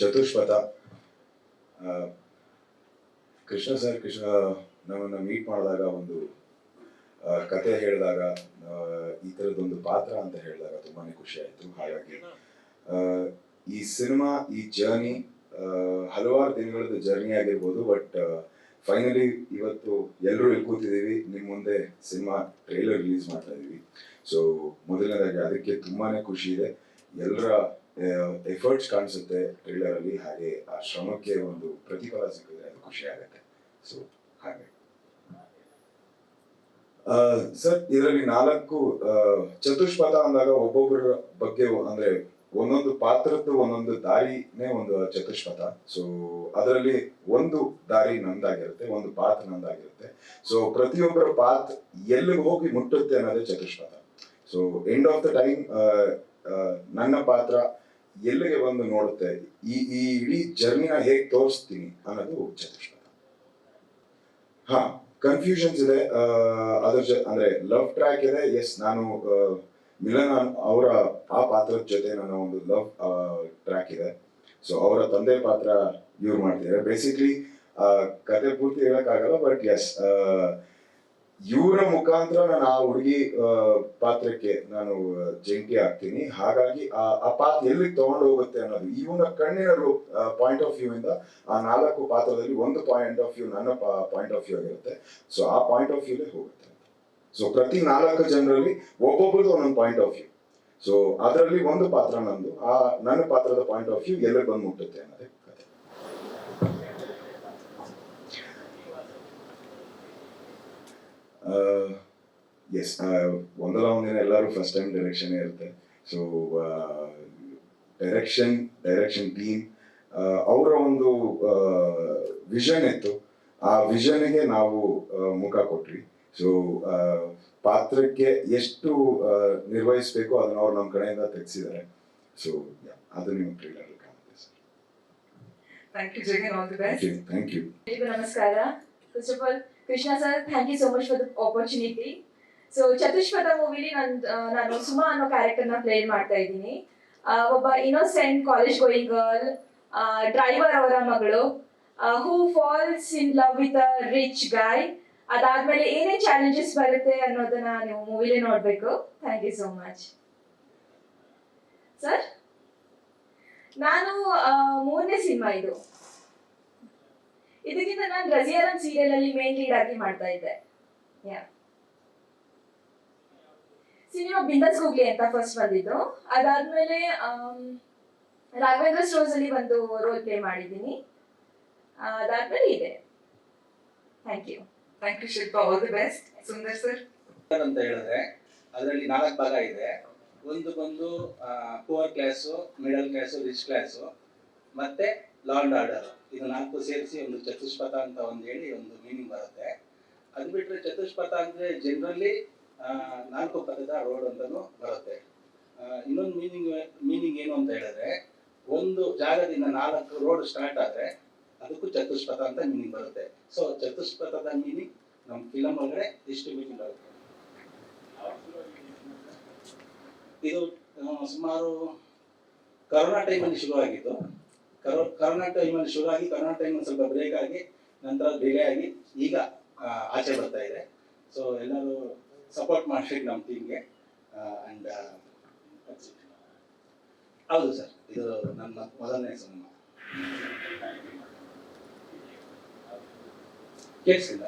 ಚತುಷ್ಪಥ. Krishna sir, Krishna, ನಮ್ಮನ್ನ meet ಮಾಡಿದಾಗ ಒಂದು ಕತೆ ಹೇಳಿದಾಗ ಈ ಥರದೊಂದು ಪಾತ್ರ ಅಂತ ಹೇಳಿದಾಗ ತುಂಬಾನೇ ಖುಷಿ ಆಯ್ತು. ಹಾಗಾಗಿ ಈ ಸಿನಿಮಾ, ಈ ಜರ್ನಿ ಹಲವಾರು ದಿನಗಳದ್ದು ಜರ್ನಿ ಆಗಿರ್ಬೋದು ಬಟ್ ಫೈನಲಿ ಇವತ್ತು ಎಲ್ಲರೂ ಇಲ್ಲಿ ಕೂತಿದ್ದೀವಿ. ನಿಮ್ಮ ಮುಂದೆ ಸಿನಿಮಾ ಟ್ರೈಲರ್ ರಿಲೀಸ್ ಮಾಡ್ತಾ ಇದೀವಿ. ಸೊ ಮೊದಲನೇದಾಗಿ ಅದಕ್ಕೆ ತುಂಬಾನೇ ಖುಷಿ ಇದೆ. ಎಲ್ಲರ ಎಫರ್ಟ್ಸ್ ಕಾಣಿಸುತ್ತೆ ಟ್ರೈಲರ್ ಅಲ್ಲಿ, ಹಾಗೆ ಆ ಶ್ರಮಕ್ಕೆ ಒಂದು ಪ್ರತಿಫಲ ಸಿಕ್ಕಿದ್ರೆ ಅದು ಖುಷಿ ಆಗುತ್ತೆ. ಸೊ ಹಾಗೆ. ಸರ್ ಇದರಲ್ಲಿ ನಾಲ್ಕು ಚತುಷ್ಪಥ ಅಂದಾಗ ಒಬ್ಬೊಬ್ಬರ ಬಗ್ಗೆ ಅಂದ್ರೆ ಒಂದೊಂದು ಪಾತ್ರದ್ದು ಒಂದೊಂದು ದಾರಿನೇ ಒಂದು ಚತುಷ್ಪಥ ಸೊ ಅದರಲ್ಲಿ ಒಂದು ದಾರಿ ನಂದಾಗಿರುತ್ತೆ, ಒಂದು ಪಾತ್ರ ನಂದಾಗಿರುತ್ತೆ. ಸೊ ಪ್ರತಿಯೊಬ್ಬರ ಪಾತ್ ಎಲ್ಲಿ ಹೋಗಿ ಮುಟ್ಟುತ್ತೆ ಅನ್ನೋದೇ Chatushpatha so end of the time ನನ್ನ ಪಾತ್ರ ಎಲ್ಲಿಗೆ ಬಂದು ನೋಡುತ್ತೆ? ಈ ಈ ಇಡೀ ಜರ್ನಿನ ಹೇಗೆ ತೋರಿಸ್ತೀನಿ ಅನ್ನೋದು ಚತುಷ್ಪಥ ಹಾ ಕನ್ಫ್ಯೂಷನ್ಸ್ ಇದೆ. ಅದ್ರ ಅಂದ್ರೆ ಲವ್ ಟ್ರ್ಯಾಕ್ ಇದೆ. ಎಸ್ ನಾನು ಮಿಲನ ಮಿಲನ್ ಅವರ ಆ ಪಾತ್ರದ ಜೊತೆ ನನ್ನ ಒಂದು ಲವ್ ಟ್ರ್ಯಾಕ್ ಇದೆ. ಸೊ ಅವರ ತಂದೆ ಪಾತ್ರ ಇವ್ರು ಮಾಡ್ತಿದ್ದಾರೆ. ಬೇಸಿಕ್ಲಿ ಕತೆ ಪೂರ್ತಿ ಹೇಳಕ್ಕಾಗಲ್ಲ ಬಟ್ ಎಸ್ ಇವರ ಮುಖಾಂತರ ನಾನು ಆ ಹುಡುಗಿ ಪಾತ್ರಕ್ಕೆ ನಾನು ಜಂಟಿ ಆಗ್ತೀನಿ. ಹಾಗಾಗಿ ಆ ಪಾತ್ರ ಎಲ್ಲಿಗೆ ತಗೊಂಡು ಹೋಗುತ್ತೆ ಅನ್ನೋದು, ಇವನ ಕಣ್ಣಿನ ಪಾಯಿಂಟ್ ಆಫ್ ವ್ಯೂ ಇಂದ ಆ ನಾಲ್ಕು ಪಾತ್ರದಲ್ಲಿ ಒಂದು ಪಾಯಿಂಟ್ ಆಫ್ ವ್ಯೂ ನನ್ನ ಪಾಯಿಂಟ್ ಆಫ್ ವ್ಯೂ ಆಗಿರುತ್ತೆ. ಸೊ ಆ ಪಾಯಿಂಟ್ ಆಫ್ ವ್ಯೂಲೇ ಹೋಗುತ್ತೆ. ಸೊ ಪ್ರತಿ ನಾಲ್ಕು ಜನರಲ್ಲಿ ಒಬ್ಬೊಬ್ರದ್ದು ಒಂದೊಂದು ಪಾಯಿಂಟ್ ಆಫ್ ವ್ಯೂ ಸೊ ಅದರಲ್ಲಿ ಒಂದು ಪಾತ್ರ ನಂದು. ಆ, ನನ್ನ ಪಾತ್ರದ ಪಾಯಿಂಟ್ ಆಫ್ ವ್ಯೂ ಎಲ್ಲಿ ಬಂದು ಮುಟ್ಟುತ್ತೆ ಅನ್ನೋದೇ ಕತೆ ಎಸ್ ಒಂದಲ್ಲ ಒಂದಿನ ಎಲ್ಲರೂ ಫಸ್ಟ್ ಟೈಮ್ ಡೈರೆಕ್ಷನ್ ಇರುತ್ತೆ. ಸೊ ಡೈರೆಕ್ಷನ್ ಡೈರೆಕ್ಷನ್ ಟೀಮ್ ಅವರ ಒಂದು ವಿಷನ್ ಇತ್ತು. ಆ ವಿಷನ್ಗೆ ನಾವು ಮುಖ ಕೊಟ್ರಿ ಸೊ ಪಾತ್ರಕ್ಕೆ ಎಷ್ಟು ನಿರ್ವಹಿಸಬೇಕು ಅದನ್ನ ಅವ್ರು ನಮ್ಮ ಕಡೆಯಿಂದ ತೆಗೆಸಿದ್ದಾರೆ. ಸೊ ಅದು ನೀವು ಟ್ರೈಲರ್ ಕಾಣುತ್ತೆ sir thank you Jagan. All the best. Thank you ನಮಸ್ಕಾರ. First of all Krishna sir thank you so much for the opportunity so Chatushpatha ಮೂವಿಲಿ ನನ್ ನಾನು ಸುಮಾ ಅನ್ನೋ ಕ್ಯಾರೆಕ್ಟರ್ನ ಪ್ಲೇ ಮಾಡ್ತಾ ಇದ್ದೀನಿ. ಒಬ್ಬ innocent college going girl driver ಅವರ ಮಗಳು who falls in love with a rich guy ಅದಾದ್ಮೇಲೆ ಏನೇ ಚಾಲೆಂಜಸ್ ಬರುತ್ತೆ ಅನ್ನೋದನ್ನ ನೀವು ಮೂವಿಲೇ ನೋಡ್ಬೇಕು. Thank you so much sir ನಾನು ಮೂರನೇ ಸಿನಿಮಾ ಇದು. ಇದಕ್ಕಿಂತ ನಾನು ರಜಿಯಾರಂ ಸೀರಿಯಲ್ ಅಲ್ಲಿ ಮೇನ್ ಲೀಡ್ ಆಗಿ ಮಾಡ್ತಾ ಇದ್ದೆ. ಸಿನಿಮಾ ಬಿಂದಸ್ ಹೋಗ್ಲಿ ಅಂತ ಫಸ್ಟ್ ಬಂದಿದ್ದು. ಅದಾದ್ಮೇಲೆ ಆಮ್, ರಾಘವೇಂದ್ರ ಸ್ಟೋರ್ಸ್ ಅಲ್ಲಿ ಒಂದು ರೋಲ್ ಪ್ಲೇ ಮಾಡಿದ್ದೀನಿ. ಅದಾದ್ಮೇಲೆ ಇದೆ. Thank you thank you Shilpa. All the best Sundar sir ಅಂತ ಹೇಳಿದ್ರೆ ಅದರಲ್ಲಿ ನಾಲ್ಕು ಭಾಗ ಇದೆ. ಒಂದು ಬಂದು poor class middle class rich class ಮತ್ತೆ ಲಾಂಡ್ ಆರ್ಡರ್ ಇದು ನಾಲ್ಕು ಸೇರಿಸಿ ಒಂದು ಚತುಷ್ಪಥ ಅಂತ ಒಂದು ಹೇಳಿ ಒಂದು ಮೀನಿಂಗ್ ಬರುತ್ತೆ. ಅದು ಬಿಟ್ಟರೆ ಚತುಷ್ಪಥ ಅಂದರೆ ಜನರಲಿ ನಾಲ್ಕು ಪದದ ರೋಡ್ ಅಂತಲೂ ಬರುತ್ತೆ. ಇನ್ನೊಂದು ಮೀನಿಂಗ್ ಮೀನಿಂಗ್ ಏನು ಅಂತ ಹೇಳಿದ್ರೆ, ಒಂದು ಜಾಗದಿಂದ ನಾಲ್ಕು ರೋಡ್ ಸ್ಟಾರ್ಟ್ ಆದರೆ ಅದಕ್ಕೂ ಚತುಷ್ಪಥ ಅಂತ ಮೀನಿಂಗ್ ಬರುತ್ತೆ. ಸೊ ಚತುಷ್ಪಥದ ಮೀನಿಂಗ್ ನಮ್ಮ ಫಿಲಮ್ ಒಳಗಡೆ ಇಷ್ಟು ಮೀನಿಂಗ್ ಬರುತ್ತೆ. ಇದು ಸುಮಾರು ಕರೋನಾ ಟೈಮಲ್ಲಿ ಶುರುವಾಗಿದ್ದು. ಕರೋನಾ ಟೈಮಲ್ಲಿ ಶುರಾಗಿ ಕರೋನಾ ಟೈಮಲ್ಲಿ ಸ್ವಲ್ಪ ಬ್ರೇಕ್ ಆಗಿ ನಂತರ ಬೇರೆ ಆಗಿ ಈಗ ಆಚೆ ಬರ್ತಾ ಇದೆ. ಸೊ ಎಲ್ಲರೂ ಸಪೋರ್ಟ್ ಮಾಡ್ಬೇಕು ನಮ್ಮ ಟೀಮ್ಗೆ ಅಂಡ್ ಹೌದು ಸರ್ ಇದು ನನ್ನ ಮೊದಲನೇ ಸಿನಿಮಾ ಕೇಳಿಸಿಲ್ಲ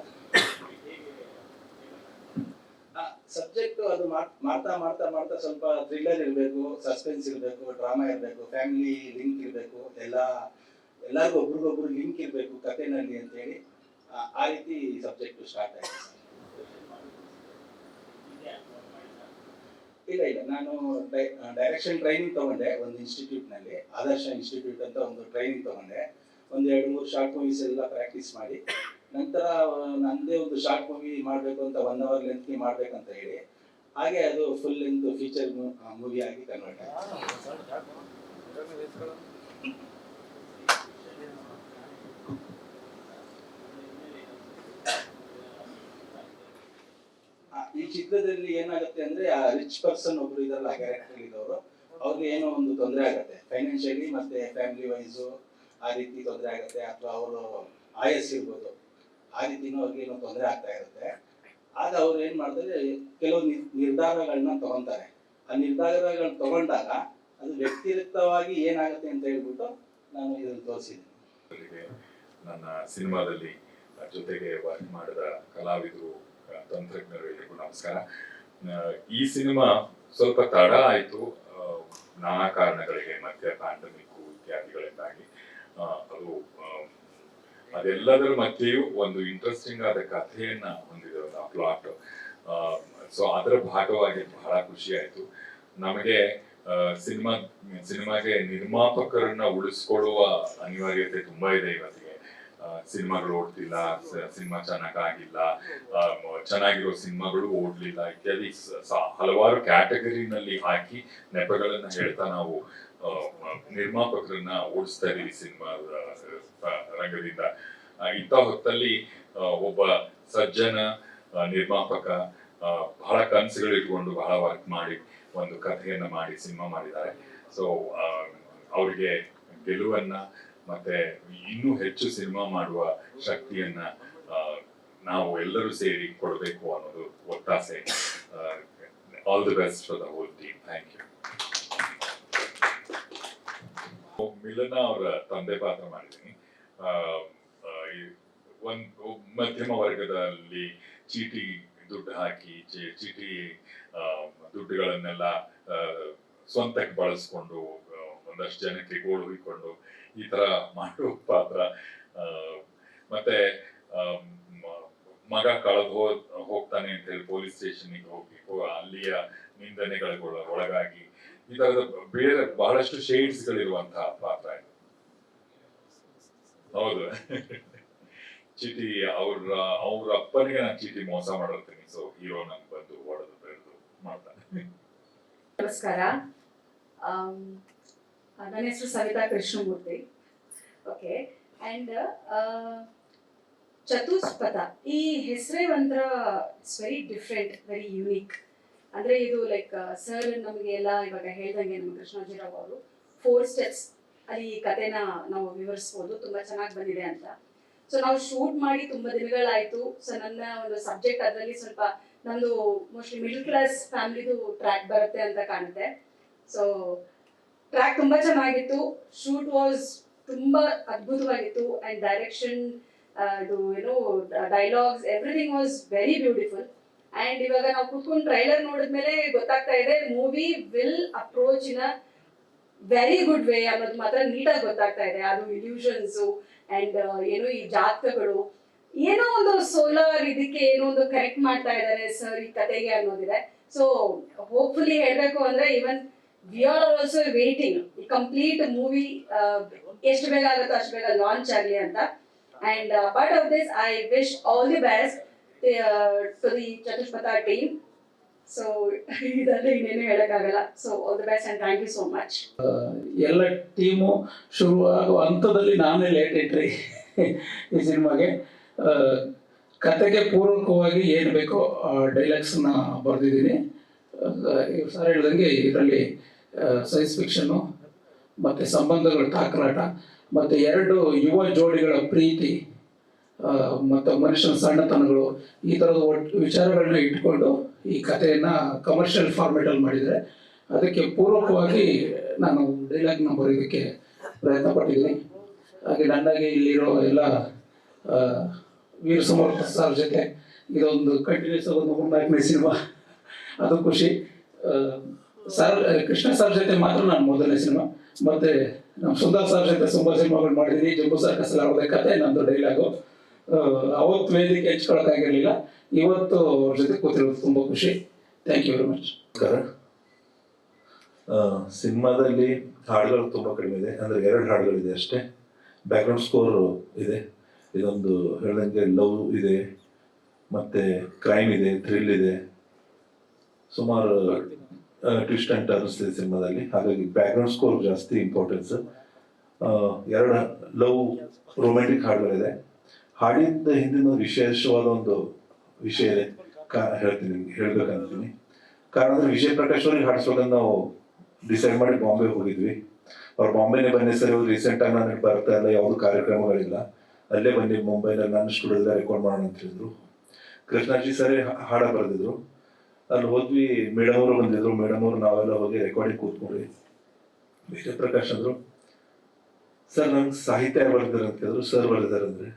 ಸಬ್ಜೆಕ್ಟ್ ಅದು ಮಾಡ್- ಮಾಡ್ತಾ ಮಾಡ್ತಾ ಮಾಡ್ತಾ ಸ್ವಲ್ಪ ಥ್ರಿಲ್ಲರ್ ಇರಬೇಕು ಸಸ್ಪೆನ್ಸ್ ಇರಬೇಕು ಡ್ರಾಮಾ ಇರಬೇಕು ಫ್ಯಾಮಿಲಿ ಲಿಂಕ್ ಇರಬೇಕು, ಎಲ್ಲ, ಎಲ್ಲರಿಗೂ ಒಬ್ರಿಗೊಬ್ರು ಲಿಂಕ್ ಇರಬೇಕು ಕಥೆನಲ್ಲಿ ಅಂತೇಳಿ, ಆ- ರೀತಿ ಸಬ್ಜೆಕ್ಟ್ ಸ್ಟಾರ್ಟ್ ಆಯಿತು. ಇಲ್ಲ ಇಲ್ಲ, ನಾನು ಡೈರೆಕ್ಷನ್ ಟ್ರೈನಿಂಗ್ ತಗೊಂಡೆ ಒಂದು ಇನ್ಸ್ಟಿಟ್ಯೂಟ್ನಲ್ಲಿ ಆದರ್ಶ ಇನ್ಸ್ಟಿಟ್ಯೂಟ್ ಅಂತ ಒಂದು ಟ್ರೈನಿಂಗ್ ತಗೊಂಡೆ ಒಂದು ಎರಡು ಮೂರು ಶಾರ್ಟ್ ಮೂವೀಸ್ ಎಲ್ಲ ಪ್ರಾಕ್ಟೀಸ್ ಮಾಡಿ ನಂತರ ನಂದೇ ಒಂದು ಶಾರ್ಟ್ ಮೂವಿ ಮಾಡಬೇಕು ಅಂತ ಒನ್ ಅವರ್ ಲೆಂತ್ ಮಾಡ್ಬೇಕಂತ ಹೇಳಿ ಹಾಗೆ ಅದು ಫುಲ್ ಲೆಂತ್ ಫೀಚರ್ ಮೂವಿ ಆಗಿ ಕನ್ವರ್ಟ್ ಆಗಿದೆ ಆ, ಈ ಚಿತ್ರದಲ್ಲಿ ಏನಾಗುತ್ತೆ ಅಂದ್ರೆ ಆ ರಿಚ್ ಪರ್ಸನ್ ಒಬ್ರು ಇದಲ್ಲ ಕ್ಯಾರೆಕ್ಟರ್ ಇದ್ದವರು ಅವ್ರಿಗೆ ಏನೋ ಒಂದು ತೊಂದರೆ ಆಗುತ್ತೆ. ಫೈನಾನ್ಷಿಯಲಿ ಮತ್ತೆ ಫ್ಯಾಮಿಲಿ ವೈಸು ಆ ರೀತಿ ತೊಂದರೆ ಆಗುತ್ತೆ ಅಥವಾ ಅವರು ಆಯಸ್ ಇರ್ಬೋದು. ಆ ರೀತಿನೂ ಅವ್ರಿಗೆ ಏನೋ ತೊಂದರೆ ಆಗ್ತಾ ಇರುತ್ತೆ. ಆಗ ಅವ್ರು ಏನು ಮಾಡ್ತಾರೆ, ಕೆಲವು ನಿರ್- ನಿರ್ಧಾರಗಳನ್ನ ತಗೊಂತಾರೆ. ಆ ನಿರ್ಧಾರಗಳನ್ನ ತಗೊಂಡಾಗ ಅದು ವ್ಯಕ್ತಿಗತವಾಗಿ ಏನಾಗುತ್ತೆ ಅಂತ ಹೇಳ್ಬಿಟ್ಟು ನಾನು ಇದನ್ನು ತೋರಿಸಿದ್ದೀನಿ. ನನ್ನ ಸಿನಿಮಾದಲ್ಲಿ ಜೊತೆಗೆ ವರ್ಕ್ ಮಾಡಿದ ಕಲಾವಿದರು ತಂತ್ರಜ್ಞರು ಎಲ್ಲರಿಗೂ ನಮಸ್ಕಾರ. ಈ ಸಿನಿಮಾ ಸ್ವಲ್ಪ ತಡ ಆಯಿತು. ನಾನಾ ಕಾರಣಗಳಿಗೆ ಮತ್ತೆ ಪ್ಯಾಂಡಮಿಕ್ ಇತ್ಯಾದಿಗಳಿಂದಾಗಿ. ಅದು ಅದೆಲ್ಲದರ ಮಧ್ಯೆಯೂ ಒಂದು ಇಂಟ್ರೆಸ್ಟಿಂಗ್ ಆದ ಕಥೆಯನ್ನ ಹೊಂದಿದೆ ಆ ಪ್ಲಾಟ್. ಸೊ ಅದರ ಭಾಗವಾಗಿ ಬಹಳ ಖುಷಿ ಆಯ್ತು ನಮಗೆ ಸಿನಿಮಾ ಸಿನಿಮಾಗೆ ನಿರ್ಮಾಪಕರನ್ನ ಉಳಿಸ್ಕೊಳ್ಳುವ ಅನಿವಾರ್ಯತೆ ತುಂಬಾ ಇದೆ ಇವತ್ತಿಗೆ. ಸಿನಿಮಾಗಳು ಓಡ್ತಿಲ್ಲ ಸಿನಿಮಾ ಚೆನ್ನಾಗಾಗಿಲ್ಲ ಆ, ಚೆನ್ನಾಗಿರೋ ಸಿನಿಮಾಗಳು ಓಡ್ಲಿಲ್ಲ ಇತ್ಯಾದಿ ಹಲವಾರು ಕ್ಯಾಟಗರಿನಲ್ಲಿ ಹಾಕಿ ನೆಪಗಳನ್ನ ಹೇಳ್ತಾ ನಾವು ನಿರ್ಮಾಪಕರನ್ನ ಓಡಿಸ್ತಾ ಇದೀವಿ ಸಿನಿಮಾ ರಂಗದಿಂದ. ಇಂಥ ಹೊತ್ತಲ್ಲಿ ಒಬ್ಬ ಸಜ್ಜನ ನಿರ್ಮಾಪಕ ಬಹಳ ಕನಸುಗಳು ಇಟ್ಕೊಂಡು ಬಹಳ ವರ್ಕ್ ಮಾಡಿ, ಒಂದು ಕಥೆಯನ್ನ ಮಾಡಿ, ಸಿನಿಮಾ ಮಾಡಿದ್ದಾರೆ. ಸೊ ಅವರಿಗೆ ಗೆಲುವನ್ನ ಮತ್ತೆ ಇನ್ನೂ ಹೆಚ್ಚು ಸಿನಿಮಾ ಮಾಡುವ ಶಕ್ತಿಯನ್ನ ನಾವು ಎಲ್ಲರೂ ಸೇರಿ ಕೊಡಬೇಕು ಅನ್ನೋದು ಒತ್ತಾಸೆ. All the best for the whole team thank you Milana ಅವರ ತಂದೆ ಪಾತ್ರ ಮಾಡಿದ್ದೀನಿ ಒಂದ್ ಮಧ್ಯಮ ವರ್ಗದಲ್ಲಿ ಚೀಟಿ ದುಡ್ಡು ಹಾಕಿ ಚೀಟಿ ದುಡ್ಡುಗಳನ್ನೆಲ್ಲ ಸ್ವಂತಕ್ಕೆ ಬಳಸ್ಕೊಂಡು ಒಂದಷ್ಟು ಜನಕ್ಕೆ ಗೋಳು ಹುಯ್ಕೊಂಡು ಈ ತರ ಮಾಡುವ ಪಾತ್ರ ಮತ್ತೆ ಮಗ ಕಳೆದು ಹೋಗ್ತಾನೆ ಅಂತ ಹೇಳಿ ಪೊಲೀಸ್ ಸ್ಟೇಷನ್ಗೆ ಹೋಗಿ ಅಲ್ಲಿಯ ನಿಂದನೆಗಳಿಗೆ ಒಳಗಾಗಿ ಈ ಬೇರೆ ಬಹಳಷ್ಟು ಶೇಡ್ಸ್ ಗಳಿರುವಂತಹ ಪಾತ್ರ ಇದು. ಹೌದು. ಚೀಟಿ ಅವ್ರ ಅವ್ರ ಅಪ್ಪನಿಗೆ ನಾನು ಚೀಟಿ ಮೋಸ ಮಾಡಿರ್ತೀನಿ. ಸೊ ಹೀರೋ ನಂಗೆ ಬಂದು ಹೊಡೆದು ಬೆಳೆದು ಮಾಡ್ತಾನೆ. ನಮಸ್ಕಾರ. ನನ್ನ ಹೆಸರು ಸವಿತಾ ಕೃಷ್ಣಮೂರ್ತಿ. ಓಕೆ. ಅಂಡ್ ಚತುಷ್ಪಥ. ಈ ಹೆಸರೇ ಒಂಥರ it's very different, very unique. ಅಂದರೆ ಇದು ಲೈಕ್ ಸರ್ ನಮಗೆ ಎಲ್ಲ ಇವಾಗ ಹೇಳ್ದಂಗೆ ನಮ್ಮ ಕೃಷ್ಣಾಜಿರಾವ್ ಅವರು ಫೋರ್ ಸ್ಟೆಪ್ಸ್ ಅಲ್ಲಿ ಈ ಕಥೆನ ನಾವು ವಿವರಿಸ್ಬೋದು. ತುಂಬಾ ಚೆನ್ನಾಗಿ ಬಂದಿದೆ ಅಂತ. ಸೊ ನಾವು ಶೂಟ್ ಮಾಡಿ ತುಂಬಾ ದಿನಗಳಾಯ್ತು. ಸೊ ನನ್ನ ಒಂದು ಸಬ್ಜೆಕ್ಟ್ ಅದರಲ್ಲಿ ಸ್ವಲ್ಪ ನಂದು ಮೋಸ್ಟ್ಲಿ ಮಿಡಲ್ ಕ್ಲಾಸ್ ಫ್ಯಾಮಿಲಿದು ಟ್ರ್ಯಾಕ್ ಬರುತ್ತೆ ಅಂತ ಕಾಣುತ್ತೆ. ಸೊ ಟ್ರ್ಯಾಕ್ ತುಂಬಾ ಚೆನ್ನಾಗಿತ್ತು. ಶೂಟ್ ವಾಸ್ ತುಂಬಾ ಅದ್ಭುತವಾಗಿತ್ತು. ಅಂಡ್ ಡೈರೆಕ್ಷನ್ ಇದು ಏನು dialogues everything was very beautiful and ಇವಾಗ ನಾವು ಕುತ್ಕೊಂಡು ಟ್ರೈಲರ್ ನೋಡಿದ್ಮೇಲೆ ಗೊತ್ತಾಗ್ತಾ ಇದೆ movie will approach in a very good way ಅನ್ನೋದು ಮಾತ್ರ ನೀಟಾಗಿ ಗೊತ್ತಾಗ್ತಾ ಇದೆ. ಅದು ಇಲ್ಯೂಷನ್ಸು ಅಂಡ್ ಏನು ಈ ಜಾತಕಗಳು. ಏನೋ ಒಂದು ಸೋಲಾರ್ ಇದಕ್ಕೆ ಏನೋ ಒಂದು ಕರೆಕ್ಟ್ ಮಾಡ್ತಾ ಇದ್ದಾರೆ ಸರ್ ಈ ಕತೆಗೆ ಅನ್ನೋದಿದೆ. ಸೊ ಹೋಪ್ಫುಲಿ ಹೇಳಬೇಕು ಅಂದ್ರೆ even we are also waiting ಈ ಕಂಪ್ಲೀಟ್ ಮೂವಿ ಎಷ್ಟು ಬೇಗ ಆಗುತ್ತೋ ಅಷ್ಟು ಬೇಗ ಲಾಂಚ್ ಆಗಲಿ ಅಂತ. And part of this I wish all the best to the Chatushpatha team so ಇದರಲ್ಲಿ ಇನ್ನೇನು ಹೇಳಕ್ಕಾಗಲ್ಲ. So all the best and thank you so much ಎಲ್ಲ ಟೀಮು ಶುರುವಾಗುವ ಹಂತದಲ್ಲಿ ನಾನೇ ಲೇಟ್ ಎಂಟ್ರಿ ಈ ಸಿನಿಮಾಗೆ. ಆ, ಕತೆಗೆ ಪೂರ್ವಕವಾಗಿ ಏನು ಬೇಕೋ ಡೈಲಾಗ್ಸನ್ನ ಬರೆದಿದ್ದೀನಿ. ಸರ್ ಹೇಳ್ದಂಗೆ ಇದರಲ್ಲಿ ಸೈನ್ಸ್ ಫಿಕ್ಷನ್ನು ಮತ್ತು ಸಂಬಂಧಗಳ ತಾಕರಾಟ ಮತ್ತು ಎರಡು ಯುವ ಜೋಡಿಗಳ ಪ್ರೀತಿ. ಆ, ಮತ್ತು ಮನುಷ್ಯನ ಸಣ್ಣತನಗಳು, ಈ ಥರದ ವಿಚಾರಗಳನ್ನ ಇಟ್ಕೊಂಡು ಈ ಕಥೆಯನ್ನ ಕಮರ್ಷಿಯಲ್ ಫಾರ್ಮೇಟಲ್ಲಿ ಮಾಡಿದರೆ, ಅದಕ್ಕೆ ಪೂರ್ವಕವಾಗಿ ನಾನು ಡೈಲಾಗ್ನ ಬರೆಯೋದಕ್ಕೆ ಪ್ರಯತ್ನ ಪಟ್ಟಿದ್ದೀನಿ. ಹಾಗೆ ನನ್ನಾಗೆ ಇಲ್ಲಿರೋ ಎಲ್ಲ ವೀರ ಸಮರ್ಥ ಸರ್ ಜೊತೆ ಇದೊಂದು ಕಂಟಿನ್ಯೂಸ್ ಒಂದು ಮೂರ್ನಾಲ್ಕನೇ ಸಿನಿಮಾ. ಅದು ಖುಷಿ. ಸರ್, ಕೃಷ್ಣ ಸರ್ ಜೊತೆ ಮಾತ್ರ ನಾನು ಮೊದಲನೇ ಸಿನಿಮಾ. ಮತ್ತೆ ನಮ್ಮ ಸುಂದರ್ ಸರ್ ಜೊತೆ ತುಂಬ ಸಿನಿಮಾಗಳು ಮಾಡಿದ್ದೀನಿ ಜಂಬೂ ಸರ್ ಯಾವುದೇ ಕತೆ, ನಂದು ಡೈಲಾಗು ಅವತ್ತು ವೇದಿಕೆ ಹೆಚ್ಕೊಳಕ್ಕಾಗಿರಲಿಲ್ಲ ಇವತ್ತು ಅವ್ರ ಜೊತೆ ಕೂತಿರೋದು ತುಂಬ ಖುಷಿ. ಥ್ಯಾಂಕ್ ಯು ವೆರಿ ಮಚ್ ಸಿನಿಮಾದಲ್ಲಿ ಹಾಡುಗಳು ತುಂಬ ಕಡಿಮೆ ಇದೆ. ಅಂದರೆ ಎರಡು ಹಾಡುಗಳಿದೆ ಅಷ್ಟೇ. ಬ್ಯಾಕ್ಗ್ರೌಂಡ್ ಸ್ಕೋರ್ ಇದೆ. ಇದೊಂದು ಹೇಳ್ದಂಗೆ ಲವ್ ಇದೆ. ಮತ್ತೆ ಕ್ರೈಮ್ ಇದೆ ಥ್ರಿಲ್ ಇದೆ. ಸುಮಾರು ಟ್ವಿಸ್ಟ್ ಅಂಡ್ ಟರ್ನ್ಸ್ ಇದೆ ಸಿನಿಮಾದಲ್ಲಿ. ಹಾಗಾಗಿ ಬ್ಯಾಕ್ಗ್ರೌಂಡ್ ಸ್ಕೋರ್ ಜಾಸ್ತಿ ಇಂಪಾರ್ಟೆನ್ಸ್ ಎರಡು ಲವ್ ರೊಮ್ಯಾಂಟಿಕ್ ಹಾಡುಗಳಿದೆ. ಹಾಡಿದ ಹಿಂದಿನ ವಿಶೇಷವಾದ ಒಂದು ವಿಷಯ ಹೇಳ್ತೀನಿ ನಿಮ್ಗೆ, ಹೇಳ್ಬೇಕಂತೀನಿ. ಕಾರಣ ಅಂದ್ರೆ ವಿಜಯ್ ಪ್ರಕಾಶ್ ಅವ್ರಿಗೆ ಹಾಡಿಸೋದನ್ನ ನಾವು ಡಿಸೈಡ್ ಮಾಡಿ ಬಾಂಬೆ ಹೋಗಿದ್ವಿ. ಅವ್ರು ಬಾಂಬೆನೇ ಬನ್ನಿ ಸರ್, ಇವ್ರು ರೀಸೆಂಟ್ ಆಗಿ ನನಗೆ ಬರ್ತಾ ಇಲ್ಲ, ಯಾವುದು ಕಾರ್ಯಕ್ರಮಗಳಿಲ್ಲ. ಅಲ್ಲೇ ಬನ್ನಿ, ಮುಂಬೈನಲ್ಲಿ ನನ್ನ ಸ್ಟುಡಿಯೋದಲ್ಲಿ ರೆಕಾರ್ಡ್ ಮಾಡೋಣ ಅಂತ ಹೇಳಿದ್ರು. ಕೃಷ್ಣಾಜಿ ಸರ್ ಹಾಡ ಬರೆದಿದ್ರು. ಅಲ್ಲಿ ಹೋದ್ವಿ, ಮೇಡಮ್ ಅವರು ಬಂದಿದ್ರು. ಮೇಡಮ್ ಅವರು ನಾವೆಲ್ಲ ಹೋಗಿ ರೆಕಾರ್ಡಿಂಗ್ ಕೂತ್ಕೊಂಡ್ವಿ. ವಿಜಯ ಪ್ರಕಾಶ್ ಅಂದ್ರು, ಸರ್ ನಂಗೆ ಸಾಹಿತ್ಯ ಹೇಳಿದ್ರು. ಸರ್ ಬರೆದಿದ್ದಾರೆ ಅಂದ್ರೆ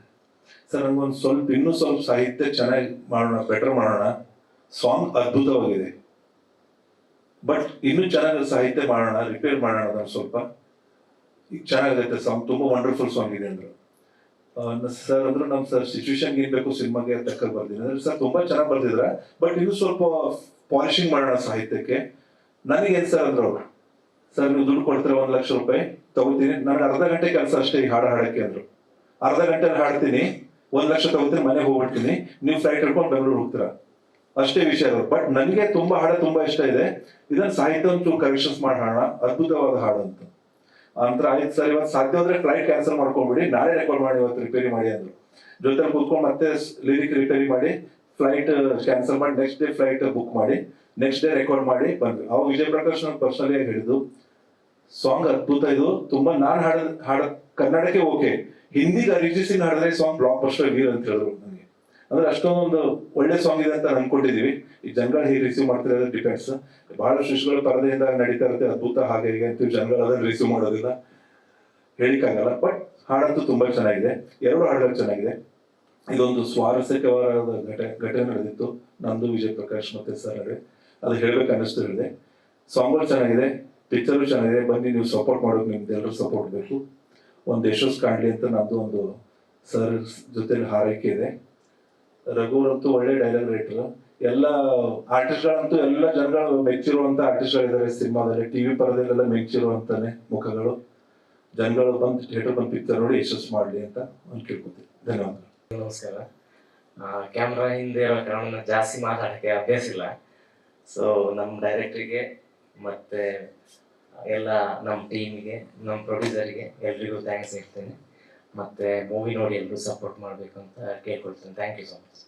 ಸರ್ ನಂಗೊಂದು ಸ್ವಲ್ಪ, ಇನ್ನೂ ಸ್ವಲ್ಪ ಸಾಹಿತ್ಯ ಚೆನ್ನಾಗಿ ಮಾಡೋಣ ಬೆಟರ್ ಮಾಡೋಣ. ಸಾಂಗ್ ಅದ್ಭುತವಾಗಿದೆ. ಬಟ್ ಇನ್ನೂ ಚೆನ್ನಾಗಿ ಸಾಹಿತ್ಯ ಮಾಡೋಣ ರಿಪೇರ್ ಮಾಡೋಣ ಅದನ್ನು ಸ್ವಲ್ಪ. ಈಗ ಚೆನ್ನಾಗೈತೆ ಸಾಂಗ್ ತುಂಬಾ ವಂಡರ್ಫುಲ್ ಸಾಂಗ್ ಇದೆ ಅಂದ್ರು. ಸರ್, ಅಂದ್ರೆ ನಮ್ ಸರ್ ಸಿಚುವೇಶನ್ ಏನ್ ಬೇಕು ಸಿನಿಮಾಗೆ ತಕ್ಕ ಬರ್ತೀನಿ ಅಂದ್ರೆ ಸರ್, ತುಂಬಾ ಚೆನ್ನಾಗಿ ಬರ್ತಿದ್ರ ಬಟ್ ಇನ್ನೂ ಸ್ವಲ್ಪ ಪಾಲಿಶಿಂಗ್ ಮಾಡೋಣ ಸಾಹಿತ್ಯಕ್ಕೆ. ನನಗೇನು ಸರ್ ಅಂದ್ರೆ ಅವ್ರು, ಸರ್, ನೀವು ದುಡ್ಡು ಕೊಡ್ತೀರ ಒಂದ್ ಲಕ್ಷ ರೂಪಾಯಿ? ತಗೋತೀನಿ. ನನಗೆ ಅರ್ಧ ಗಂಟೆ ಕೆಲಸ ಅಷ್ಟೇ ಹಾಡು ಹಾಡಕ್ಕೆ ಅಂದ್ರು. ಅರ್ಧ ಗಂಟೆ ಹಾಡ್ತೀನಿ, ಒಂದ್ ಲಕ್ಷ ತಗೋತೀನಿ, ಮನೆಗೆ ಹೋಗ್ಬಿಡ್ತೀನಿ. ನೀವು ಫ್ಲೈಟ್ ಹಿಡ್ಕೊಂಡು ಬೆಂಗಳೂರು ಹೋಗ್ತೀರಾ? ಅಷ್ಟೇ ವಿಷಯ ಬಟ್ ನನಗೆ ತುಂಬಾ ಹಾಡು ತುಂಬಾ ಇಷ್ಟ ಇದೆ. ಇದನ್ನ ಸಾಹಿತ್ಯ ಒಂದು ಕರೆಕ್ಷನ್ಸ್ ಮಾಡಿ ಹಾಡ ಅದ್ಭುತವಾದ ಹಾಡು ಅಂತ. ಅಂತ ಆಯ್ತು ಸರ್ ಇವತ್ತು ಸಾಧ್ಯ ಹೋದ್ರೆ ಫ್ಲೈಟ್ ಕ್ಯಾನ್ಸಲ್ ಮಾಡ್ಕೊಂಡ್ಬಿಡಿ ನಾಳೆ ರೆಕಾರ್ಡ್ ಮಾಡಿ ಇವತ್ತು ರಿಪೇರಿ ಮಾಡಿ ಅಂದ್ರು. ಜೊತೆ ಕೂತ್ಕೊಂಡು ಮತ್ತೆ ಲಿರಿಕ್ ರಿಪೇರಿ ಮಾಡಿ ಫ್ಲೈಟ್ ಕ್ಯಾನ್ಸಲ್ ಮಾಡಿ ನೆಕ್ಸ್ಟ್ ಡೇ ಫ್ಲೈಟ್ ಬುಕ್ ಮಾಡಿ ನೆಕ್ಸ್ಟ್ ಡೇ ರೆಕಾರ್ಡ್ ಮಾಡಿ ಬಂದ್ರು ಅವಾಗ ವಿಜಯ್ ಪ್ರಕಾಶ್ ನಾನು ಪರ್ಸನಲಿ ಹೇಳಿದ್ದು ಸಾಂಗ್ ಅದ್ಭುತ ಇದು. ತುಂಬಾ ನಾನ್ ಹಾಡ ಹಾಡ, ಕನ್ನಡಕ್ಕೆ ಓಕೆ ಹಿಂದಿಗೆ ಅರಿಜಿತ್ ಸಿಂಗ್ ಹಾಡಿದ್ರೆ ಸಾಂಗ್ ಬ್ಲಾಕ್ ಬಸ್ಟರ್ ವೀರ್ ಅಂತ ಹೇಳಿದ್ರು ನನಗೆ. ಅಂದ್ರೆ ಅಷ್ಟೊಂದೊಂದು ಒಳ್ಳೆ ಸಾಂಗ್ ಇದೆ ಅಂತ ಅನ್ಕೊಂಡಿದೀವಿ. ಈ ಜನಗಳು ಹೀಗೆ ರಿಸೀವ್ ಮಾಡ್ತಿರೋದು ಡಿಪೆಂಡ್ಸ್ ಬಹಳ ಶಿಶುಗಳು ಪರದೆಯಿಂದ ನಡೀತಾ ಇರುತ್ತೆ, ಅದ್ಭುತ ಹಾಗೆ ಹೀಗೆ ಅಂತ ಜನಗಳು ಅದನ್ನ ರಿಸೀವ್ ಮಾಡೋದಿಲ್ಲ. ಹೇಳಿಕಾಗಲ್ಲ ಬಟ್ ಹಾಡಂತೂ ತುಂಬಾ ಚೆನ್ನಾಗಿದೆ. ಎರಡು ಹಾಡುಗಳು ಚೆನ್ನಾಗಿದೆ. ಇದೊಂದು ಸ್ವಾರಸ್ಯಕವಾದ ಘಟ, ಘಟನೆ ನಡೆದಿತ್ತು. ನಂದು ವಿಜಯ್ ಪ್ರಕಾಶ್ ಮತ್ತೆ ಸರ್ ಅದು ಹೇಳ್ಬೇಕು ಅನ್ನಿಸ್ತು ಸಾಂಗ್ ಚೆನ್ನಾಗಿದೆ. ಪಿಕ್ಚರು ಚೆನ್ನಾಗಿದೆ ಬನ್ನಿ, ನೀವು ಸಪೋರ್ಟ್ ಮಾಡೋಕೆ ನಿಮ್ದು ಎಲ್ಲರೂ ಸಪೋರ್ಟ್ ಬೇಕು. ಒಂದು ಯಶಸ್ ಕಾಣಲಿ ಅಂತ ನಂದು ಒಂದು ಸರ್ ಜೊತೆಲಿ ಹಾರೈಕೆ ಇದೆ. ರಘುವರಂತೂ ಒಳ್ಳೆ ಡೈಲಾಗ್ ರೈಟರ್ ಎಲ್ಲ ಆರ್ಟಿಸ್ಟ್ಗಳಂತೂ ಎಲ್ಲ ಜನಗಳು ಮೆಚ್ಚಿರುವಂತ ಆರ್ಟಿಸ್ಟ್ಗಳಿದ್ದಾರೆ ಸಿನಿಮಾದಲ್ಲಿ. ಟಿವಿ ಪರದೆಲ್ಲ ಮೆಚ್ಚಿರುವಂತಾನೆ ಮುಖಗಳು. ಜನಗಳು ಬಂದು ಥಿಯೇಟರ್ ಬಂದು ಪಿಕ್ಚರ್ ನೋಡಿ ಯಶಸ್ಸು ಮಾಡಲಿ ಅಂತ ಒಂದು ಕೇಳ್ಕೊತೀನಿ. ಧನ್ಯವಾದ ನಮಸ್ಕಾರ. ಕ್ಯಾಮ್ರಾ ಹಿಂದೆ ಇರೋ ಕಾರಣ ಜಾಸ್ತಿ ಮಾತಾಡೋಕ್ಕೆ ಅಭ್ಯಾಸ ಇಲ್ಲ. ಸೊ ನಮ್ಮ ಡೈರೆಕ್ಟ್ರಿಗೆ ಮತ್ತೆ ಎಲ್ಲ ನಮ್ಮ ಟೀಮ್ಗೆ ನಮ್ಮ ಪ್ರೊಡ್ಯೂಸರ್ಗೆ ಎಲ್ರಿಗೂ ಥ್ಯಾಂಕ್ಸ್ ಹೇಳ್ತೇನೆ. ಮತ್ತೆ ಮೂವಿ ನೋಡಿ ಎಲ್ಲರೂ ಸಪೋರ್ಟ್ ಮಾಡಬೇಕು ಅಂತ ಕೇಳ್ಕೊಳ್ತೇನೆ. Thank you so much